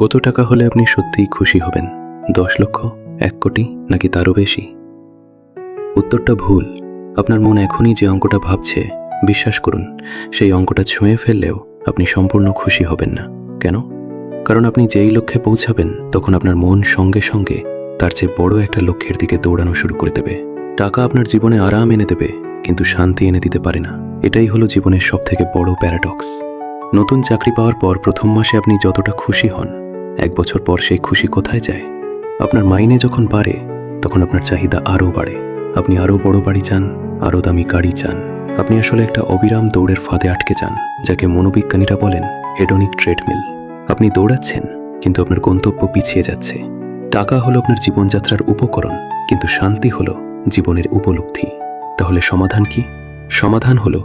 কত টাকা হলে আপনি সত্যিই খুশি হবেন? দশ লক্ষ, এক কোটি, নাকি তারও বেশি? উত্তরটা ভুল। আপনার মন এখনই যে অঙ্কটা ভাবছে, বিশ্বাস করুন, সেই অঙ্কটা ছুঁয়ে ফেললেও আপনি সম্পূর্ণ খুশি হবেন না। কেন? কারণ আপনি যেই লক্ষ্যে পৌঁছাবেন, তখন আপনার মন সঙ্গে সঙ্গে তার চেয়ে বড় একটা লক্ষ্যের দিকে দৌড়ানো শুরু করে দেবে। টাকা আপনার জীবনে আরাম এনে দেবে, কিন্তু শান্তি এনে দিতে পারে না। এটাই হলো জীবনের সবথেকে বড় প্যারাডক্স। নতুন চাকরি পাওয়ার পর প্রথম মাসে আপনি যতটা খুশি হন এক বছর পর সেই খুশি কোথায় যায়? আপনার মাইনে যখন বাড়ে, তখন আপনার চাহিদা আরও বাড়ে। আপনি আরও বড় বাড়ি চান, আরও দামি গাড়ি চান। আপনি আসলে একটা অবিরাম দৌড়ের ফাঁদে আটকে যান, যাকে মনোবিজ্ঞানীরা বলেন হেডনিক ট্রেডমিল আপনি দৌড়াচ্ছেন, কিন্তু আপনার গন্তব্য পিছিয়ে যাচ্ছে। টাকা হলো আপনার জীবনযাত্রার উপকরণ, কিন্তু শান্তি হলো জীবনের উপলব্ধি। তাহলে সমাধান কি? সমাধান হলো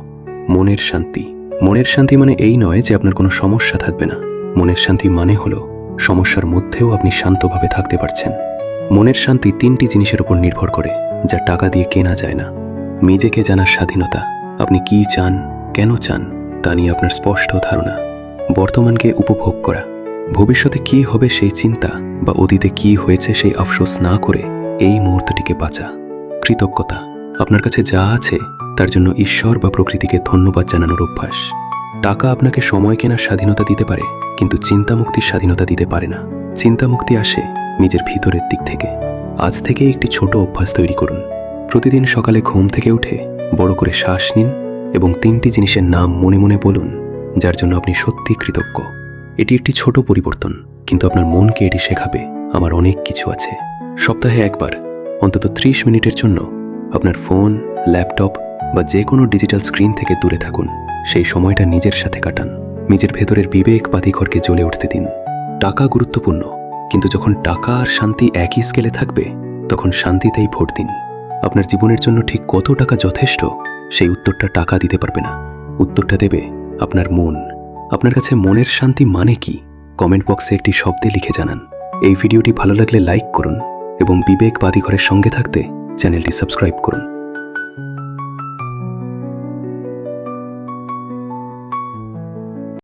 মনের শান্তি। মনের শান্তি মানে এই নয় যে আপনার কোনো সমস্যা থাকবে না। মনের শান্তি মানে হলো সমস্যার মধ্যেও আপনি শান্তভাবে থাকতে পারছেন। মনের শান্তি তিনটি জিনিসের উপর নির্ভর করে, যা টাকা দিয়ে কেনা যায় না। নিজেকে জানার স্বাধীনতা, আপনি কি চান, কেন চান, তা নিয়ে আপনার স্পষ্ট ধারণা। বর্তমানকে উপভোগ করা। ভবিষ্যতে কি হবে সেই চিন্তা, বা অতীতে কি হয়েছে সেই আফসোস না করে, এই মুহূর্তটিকে বাঁচা। কৃতজ্ঞতা। আপনার কাছে যা আছে, তার জন্য ঈশ্বর বা প্রকৃতিকে ধন্যবাদ জানানোর অভ্যাস। টাকা আপনাকে সময় কেনার স্বাধীনতা দিতে পারে, কিন্তু চিন্তামুক্তির স্বাধীনতা দিতে পারে না। চিন্তামুক্তি আসে নিজের ভিতরের দিক থেকে। আজ থেকে একটি ছোট অভ্যাস তৈরি করুন। প্রতিদিন সকালে ঘুম থেকে উঠে বড় করে শ্বাস নিন এবং তিনটি জিনিসের নাম মনে মনে বলুন, যার জন্য আপনি সত্যি কৃতজ্ঞ। এটি একটি ছোট পরিবর্তন, কিন্তু আপনার মনকে এটি শেখাবে, আমার অনেক কিছু আছে। সপ্তাহে একবার, অন্তত ত্রিশ মিনিটের জন্য, আপনার ফোন, ল্যাপটপ বা যে কোনো ডিজিটাল স্ক্রিন থেকে দূরে থাকুন। সেই সময়টা নিজের সাথে কাটান। নিজের ভেতরের বিবেক বাতিঘরকে জ্বলে উঠতে দিন। টাকা গুরুত্বপূর্ণ, কিন্তু যখন টাকা আর শান্তি একই স্কেলে থাকবে, তখন শান্তিতেই ভোট দিন। আপনার জীবনের জন্য ঠিক কত টাকা যথেষ্ট, সেই উত্তরটা টাকা দিতে পারবে না। উত্তরটা দেবে আপনার মন। আপনার কাছে মনের শান্তি মানে কি? কমেন্ট বক্সে একটি শব্দে লিখে জানান। এই ভিডিওটি ভালো লাগলে লাইক করুন এবং বিবেক বাদিঘরের সঙ্গে থাকতে চ্যানেলটি সাবস্ক্রাইব করুন।